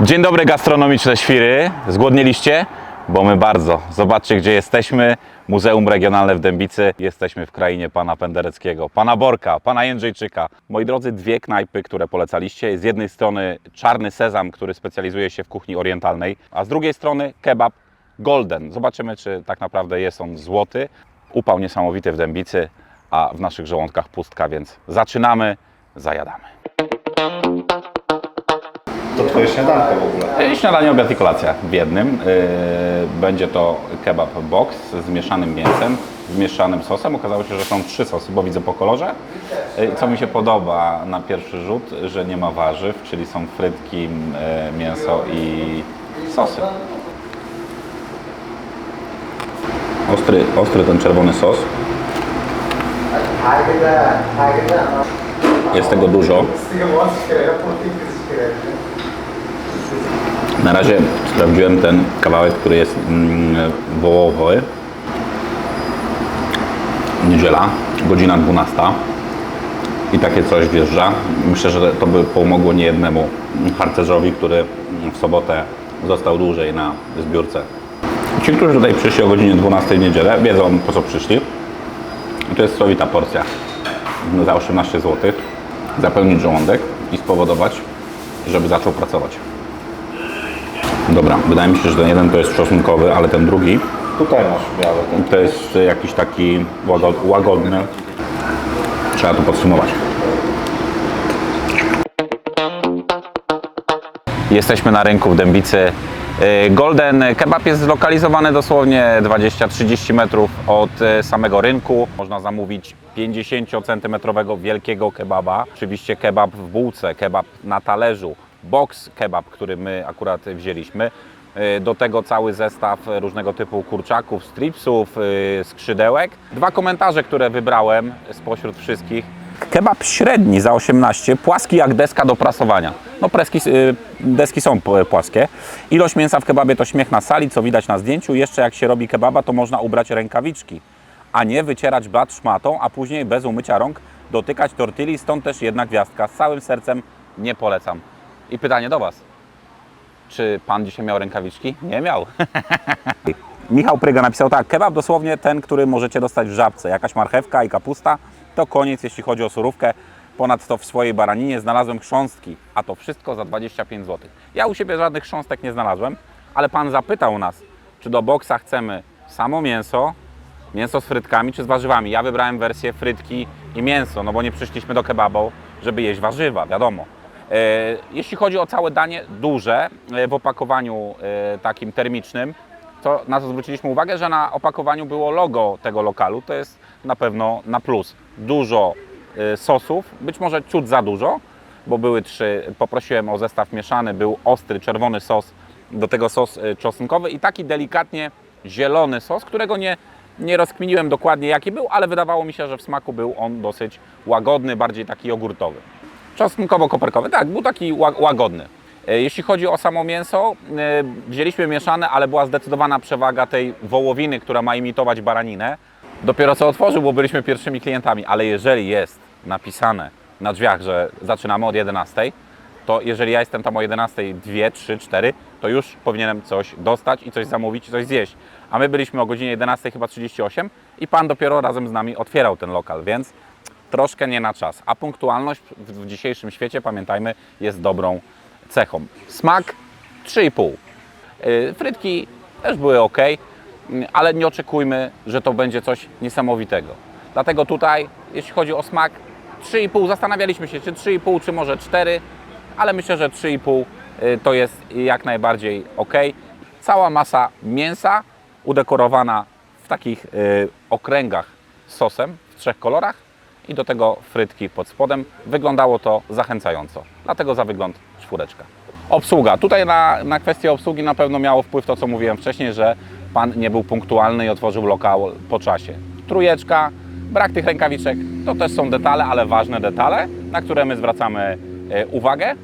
Dzień dobry gastronomiczne świry. Zgłodnieliście? Bo my bardzo. Zobaczcie gdzie jesteśmy. Muzeum Regionalne w Dębicy. Jesteśmy w krainie pana Pendereckiego, pana Borka, pana Jędrzejczyka. Moi drodzy, dwie knajpy, które polecaliście. Z jednej strony Czarny Sezam, który specjalizuje się w kuchni orientalnej, a z drugiej strony kebab Golden. Zobaczymy, czy tak naprawdę jest on złoty. Upał niesamowity w Dębicy, a w naszych żołądkach pustka, więc zaczynamy, zajadamy. To twoje śniadanko w ogóle. E, Śniadanie, obiad i kolacja w jednym. E, Będzie to kebab box z mieszanym mięsem, z mieszanym sosem. Okazało się, że są trzy sosy, bo widzę po kolorze. E, Co mi się podoba na pierwszy rzut, że nie ma warzyw, czyli są frytki, mięso i sosy. Ostry, ostry ten czerwony sos. Jest tego dużo. Na razie sprawdziłem ten kawałek, który jest mm, wołowy. Niedziela, godzina 12. I takie coś wjeżdża. Myślę, że to by pomogło niejednemu harcerzowi, który w sobotę został dłużej na zbiórce. Ci, którzy tutaj przyszli o godzinie 12 w niedzielę, wiedzą po co przyszli. I to jest strowita porcja za 18 zł. Zapełnić żołądek i spowodować, żeby zaczął pracować. Dobra, wydaje mi się, że ten jeden to jest czosnkowy, ale ten drugi Tutaj masz biały. Ten. to jest jakiś taki łagod- łagodny. Trzeba to podsumować. Jesteśmy na rynku w Dębicy. Yy, Golden Kebab jest zlokalizowany dosłownie 20-30 metrów od e, samego rynku. Można zamówić 50-centymetrowego wielkiego kebaba. Oczywiście kebab w bułce, kebab na talerzu, box kebab, który my akurat wzięliśmy. Yy, Do tego cały zestaw różnego typu kurczaków, stripsów, skrzydełek. Dwa komentarze, które wybrałem spośród wszystkich. Kebab średni za 18, płaski jak deska do prasowania. No preski, y, deski są płaskie. Ilość mięsa w kebabie to śmiech na sali, co widać na zdjęciu. Jeszcze jak się robi kebaba, to można ubrać rękawiczki, a nie wycierać blat szmatą, a później bez umycia rąk dotykać tortilli, stąd też jedna gwiazdka. Z całym sercem nie polecam. I pytanie do Was. Czy Pan dzisiaj miał rękawiczki? Nie miał. Michał Pryga napisał tak, kebab dosłownie ten, który możecie dostać w żabce. Jakaś marchewka i kapusta, to koniec jeśli chodzi o surówkę. Ponadto w swojej baraninie znalazłem chrząstki, a to wszystko za 25 zł. Ja u siebie żadnych chrząstek nie znalazłem, ale Pan zapytał nas, czy do boksa chcemy samo mięso, mięso z frytkami czy z warzywami. Ja wybrałem wersję frytki i mięso, no bo nie przyszliśmy do kebabu, żeby jeść warzywa, wiadomo. E, Jeśli chodzi o całe danie duże e, w opakowaniu e, takim termicznym, to na co zwróciliśmy uwagę, że na opakowaniu było logo tego lokalu, to jest na pewno na plus. Dużo e, sosów, być może ciut za dużo, bo były trzy, poprosiłem o zestaw mieszany, był ostry, czerwony sos, do tego sos e, czosnkowy i taki delikatnie zielony sos, którego nie, nie rozkminiłem dokładnie jaki był, ale wydawało mi się, że w smaku był on dosyć łagodny, bardziej taki jogurtowy. Czosnkowo-koperkowy, tak, był taki ła- łagodny. E, Jeśli chodzi o samo mięso, wzięliśmy mieszane, ale była zdecydowana przewaga tej wołowiny, która ma imitować baraninę. Dopiero co otworzył, bo byliśmy pierwszymi klientami, ale jeżeli jest napisane na drzwiach, że zaczynamy od 11, to jeżeli ja jestem tam o 11, 2, 3, 4, to już powinienem coś dostać i coś zamówić coś zjeść. A my byliśmy o godzinie 11 chyba 38 i pan dopiero razem z nami otwierał ten lokal, więc troszkę nie na czas. A punktualność w dzisiejszym świecie, pamiętajmy, jest dobrą cechą. Smak 3,5. Yy, Frytki też były ok, ale nie oczekujmy, że to będzie coś niesamowitego. Dlatego tutaj, jeśli chodzi o smak, 3,5. Zastanawialiśmy się, czy 3,5, czy może 4, ale myślę, że 3,5 y, to jest jak najbardziej ok. Cała masa mięsa udekorowana w takich y, okręgach sosem w trzech kolorach i do tego frytki pod spodem. Wyglądało to zachęcająco, dlatego za wygląd czwóreczka. Obsługa. Tutaj na, na kwestię obsługi na pewno miało wpływ to, co mówiłem wcześniej, że Pan nie był punktualny i otworzył lokal po czasie. Trójeczka, brak tych rękawiczek, to też są detale, ale ważne detale, na które my zwracamy e, uwagę.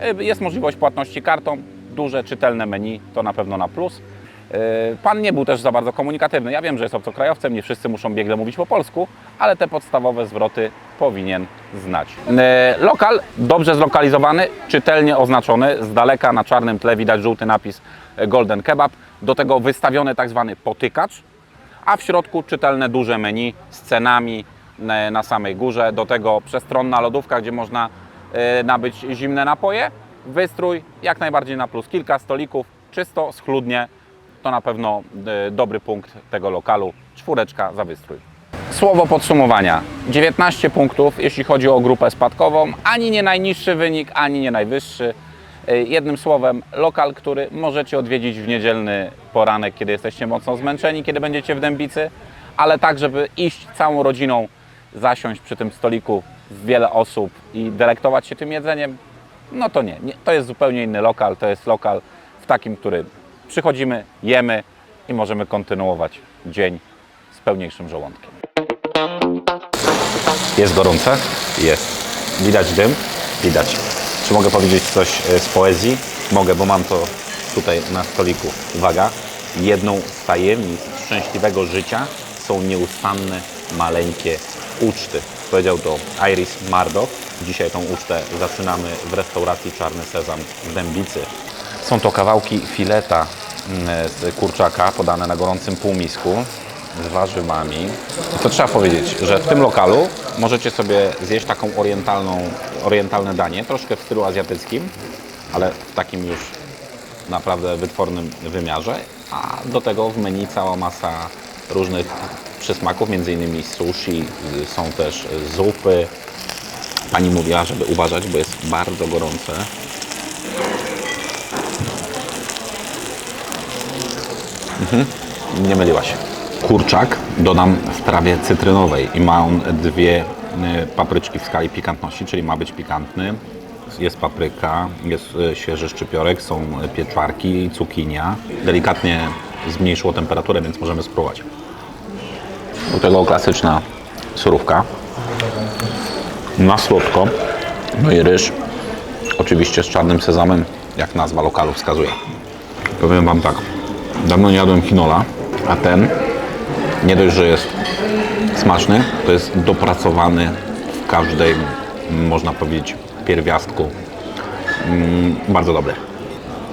E, Jest możliwość płatności kartą, duże, czytelne menu, to na pewno na plus. E, Pan nie był też za bardzo komunikatywny. Ja wiem, że jest obcokrajowcem, nie wszyscy muszą biegle mówić po polsku, ale te podstawowe zwroty powinien znać. E, Lokal dobrze zlokalizowany, czytelnie oznaczony. Z daleka na czarnym tle widać żółty napis e, Golden Kebab. Do tego wystawiony tak zwany potykacz, a w środku czytelne duże menu z cenami na samej górze. Do tego przestronna lodówka, gdzie można nabyć zimne napoje. Wystrój jak najbardziej na plus. Kilka stolików, czysto, schludnie. To na pewno e, dobry punkt tego lokalu. Czwóreczka za wystrój. Słowo podsumowania. 19 punktów, jeśli chodzi o grupę spadkową. Ani nie najniższy wynik, ani nie najwyższy. E, Jednym słowem, lokal, który możecie odwiedzić w niedzielny poranek, kiedy jesteście mocno zmęczeni, kiedy będziecie w Dębicy, ale tak, żeby iść całą rodziną, zasiąść przy tym stoliku wiele osób i delektować się tym jedzeniem, no to nie. nie. To jest zupełnie inny lokal. To jest lokal w takim, który przychodzimy, jemy i możemy kontynuować dzień z pełniejszym żołądkiem. Jest gorące? Jest. Widać dym? Widać. Czy mogę powiedzieć coś e, z poezji? Mogę, bo mam to tutaj na stoliku. Uwaga. Jedną z tajemnic szczęśliwego życia są nieustanne, maleńkie uczty. Powiedział to Iris Mardow. Dzisiaj tą ucztę zaczynamy w restauracji Czarny Sezam w Dębicy. Są to kawałki fileta mm, z kurczaka podane na gorącym półmisku z warzywami. To trzeba powiedzieć, że w tym lokalu możecie sobie zjeść taką orientalną, orientalne danie, troszkę w stylu azjatyckim, ale w takim już naprawdę wytwornym wymiarze, a do tego w menu cała masa różnych przysmaków, między innymi sushi, y, są też zupy. Pani mówiła, żeby uważać, bo jest bardzo gorące. Nie myliła się. Kurczak dodam w trawie cytrynowej i ma on dwie y, papryczki w skali pikantności, czyli ma być pikantny. Jest papryka, jest y, świeży szczypiorek, są pieczarki, cukinia. Delikatnie zmniejszyło temperaturę, więc możemy spróbować. Do tego klasyczna surówka. Na słodko. No i ryż. Oczywiście z czarnym sezamem, jak nazwa lokalu wskazuje. Powiem Wam tak, dawno nie jadłem kinola, a ten nie dość, że jest smaczny, to jest dopracowany w każdej, można powiedzieć, pierwiastku. Mm, bardzo dobry.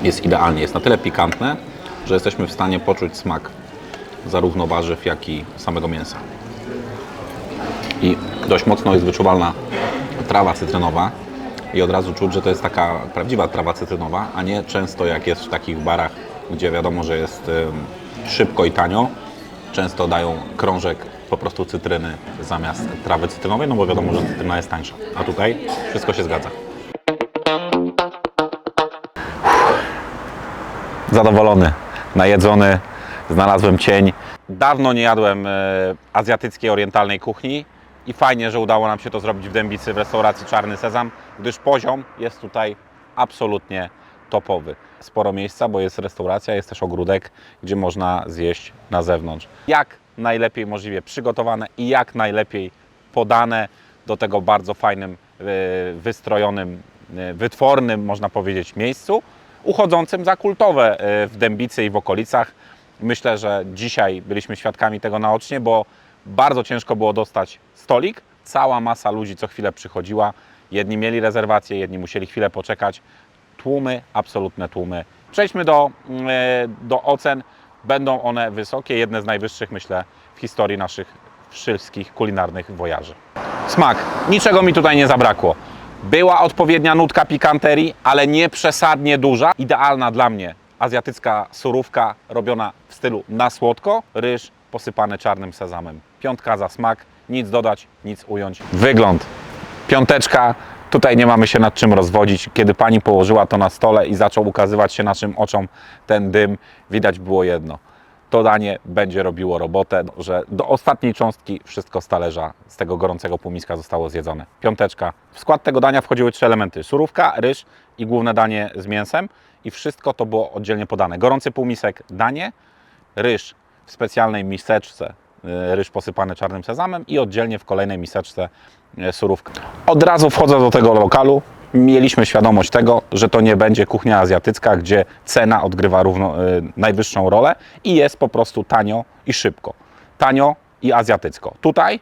Jest idealnie, jest na tyle pikantne, że jesteśmy w stanie poczuć smak zarówno warzyw, jak i samego mięsa. I dość mocno jest wyczuwalna trawa cytrynowa i od razu czuć, że to jest taka prawdziwa trawa cytrynowa, a nie często jak jest w takich barach, gdzie wiadomo, że jest szybko i tanio, często dają krążek po prostu cytryny zamiast trawy cytrynowej, no bo wiadomo, że cytryna jest tańsza. A tutaj wszystko się zgadza. Zadowolony, najedzony, znalazłem cień. Dawno nie jadłem e, azjatyckiej, orientalnej kuchni i fajnie, że udało nam się to zrobić w Dębicy w restauracji Czarny Sezam, gdyż poziom jest tutaj absolutnie topowy. Sporo miejsca, bo jest restauracja, jest też ogródek, gdzie można zjeść na zewnątrz. Jak najlepiej możliwie przygotowane i jak najlepiej podane do tego bardzo fajnym, e, wystrojonym, e, wytwornym, można powiedzieć, miejscu, uchodzącym za kultowe e, w Dębicy i w okolicach. Myślę, że dzisiaj byliśmy świadkami tego naocznie, bo bardzo ciężko było dostać stolik. Cała masa ludzi co chwilę przychodziła. Jedni mieli rezerwację, jedni musieli chwilę poczekać. Tłumy, absolutne tłumy. Przejdźmy do, mm, e, do ocen. Będą one wysokie, jedne z najwyższych, myślę, w historii naszych wszystkich kulinarnych wojaży. Smak. Niczego mi tutaj nie zabrakło. Była odpowiednia nutka pikanterii, ale nie przesadnie duża. Idealna dla mnie azjatycka surówka robiona w stylu na słodko. Ryż posypany czarnym sezamem. Piątka za smak, nic dodać, nic ująć. Wygląd. Piąteczka. Tutaj nie mamy się nad czym rozwodzić. Kiedy pani położyła to na stole i zaczął ukazywać się naszym oczom ten dym, widać było jedno. To danie będzie robiło robotę, że do ostatniej cząstki wszystko z talerza, z tego gorącego półmiska zostało zjedzone. Piąteczka. W skład tego dania wchodziły trzy elementy. Surówka, ryż i główne danie z mięsem. I wszystko to było oddzielnie podane. Gorący półmisek danie, ryż w specjalnej miseczce, ryż posypany czarnym sezamem i oddzielnie w kolejnej miseczce y, surówka. Od razu wchodzę do tego lokalu, mieliśmy świadomość tego, że to nie będzie kuchnia azjatycka, gdzie cena odgrywa równo, y, najwyższą rolę i jest po prostu tanio i szybko. Tanio i azjatycko. Tutaj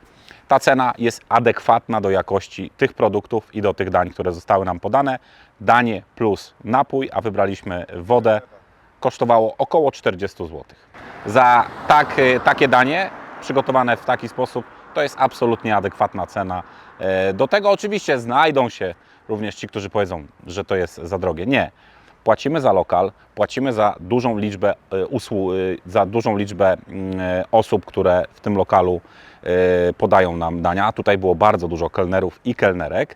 ta cena jest adekwatna do jakości tych produktów i do tych dań, które zostały nam podane. Danie plus napój, a wybraliśmy wodę, kosztowało około 40 zł. Za tak, takie danie przygotowane w taki sposób to jest absolutnie adekwatna cena. E, Do tego oczywiście znajdą się również ci, którzy powiedzą, że to jest za drogie. Nie. Płacimy za lokal, płacimy za dużą liczbę usług, za dużą liczbę mm, e, osób, które w tym lokalu e, podają nam dania. Tutaj było bardzo dużo kelnerów i kelnerek.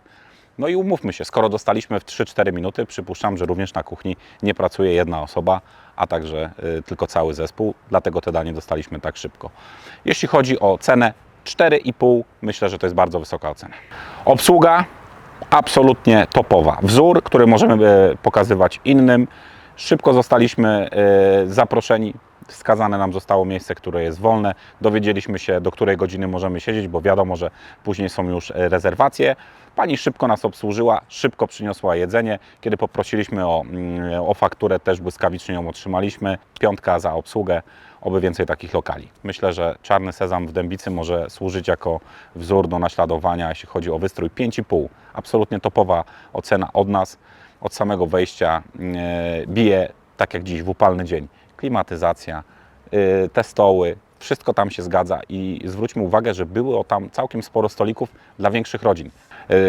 No i umówmy się, skoro dostaliśmy w 3-4 minuty, przypuszczam, że również na kuchni nie pracuje jedna osoba, a także y, tylko cały zespół, dlatego te danie dostaliśmy tak szybko. Jeśli chodzi o cenę, 4,5 myślę, że to jest bardzo wysoka ocena. Obsługa absolutnie topowa. Wzór, który możemy e, pokazywać innym. Szybko zostaliśmy e, zaproszeni. Wskazane nam zostało miejsce, które jest wolne. Dowiedzieliśmy się, do której godziny możemy siedzieć, bo wiadomo, że później są już e, rezerwacje. Pani szybko nas obsłużyła, szybko przyniosła jedzenie. Kiedy poprosiliśmy o, mm, o fakturę, też błyskawicznie ją otrzymaliśmy. Piątka za obsługę, oby więcej takich lokali. Myślę, że czarny sezam w Dębicy może służyć jako wzór do naśladowania, jeśli chodzi o wystrój 5,5. Absolutnie topowa ocena od nas. Od samego wejścia e, bije, tak jak dziś, w upalny dzień. Klimatyzacja, y, te stoły, wszystko tam się zgadza i zwróćmy uwagę, że było tam całkiem sporo stolików dla większych rodzin.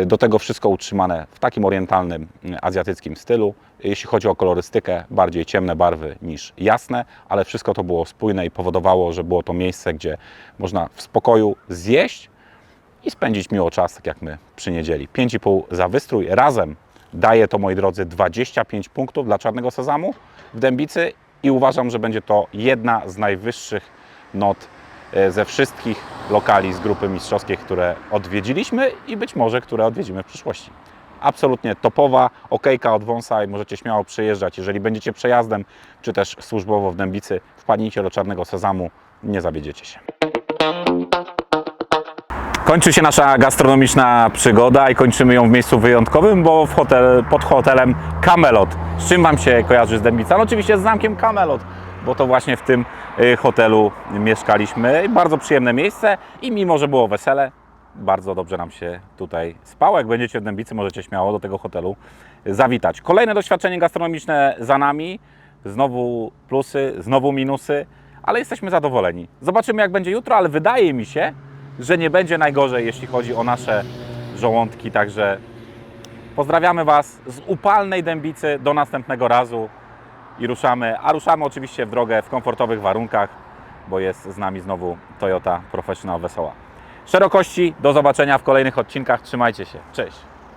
Y, Do tego wszystko utrzymane w takim orientalnym, y, azjatyckim stylu. Jeśli chodzi o kolorystykę, bardziej ciemne barwy niż jasne, ale wszystko to było spójne i powodowało, że było to miejsce, gdzie można w spokoju zjeść i spędzić miło czas, tak jak my przy niedzieli. 5,5 za wystrój. Razem daje to, moi drodzy, 25 punktów dla czarnego sezamu w Dębicy i uważam, że będzie to jedna z najwyższych not e, ze wszystkich lokali z grupy mistrzowskiej, które odwiedziliśmy i być może, które odwiedzimy w przyszłości. Absolutnie topowa okejka od wąsa i możecie śmiało przyjeżdżać. Jeżeli będziecie przejazdem, czy też służbowo w Dębicy, wpadnijcie do Czarnego Sezamu, nie zawiedziecie się. Kończy się nasza gastronomiczna przygoda i kończymy ją w miejscu wyjątkowym, bo w hotel, pod hotelem Camelot. Z czym Wam się kojarzy z Dębica? No oczywiście z zamkiem Camelot, bo to właśnie w tym y, hotelu mieszkaliśmy. Bardzo przyjemne miejsce i mimo, że było wesele, bardzo dobrze nam się tutaj spało. Jak będziecie w Dębicy, możecie śmiało do tego hotelu zawitać. Kolejne doświadczenie gastronomiczne za nami. Znowu plusy, znowu minusy, ale jesteśmy zadowoleni. Zobaczymy, jak będzie jutro, ale wydaje mi się, że nie będzie najgorzej, jeśli chodzi o nasze żołądki. Także pozdrawiamy Was z upalnej dębicy do następnego razu i ruszamy. A ruszamy oczywiście w drogę w komfortowych warunkach, bo jest z nami znowu Toyota Professional Wesoła. Szerokości, do zobaczenia w kolejnych odcinkach. Trzymajcie się. Cześć.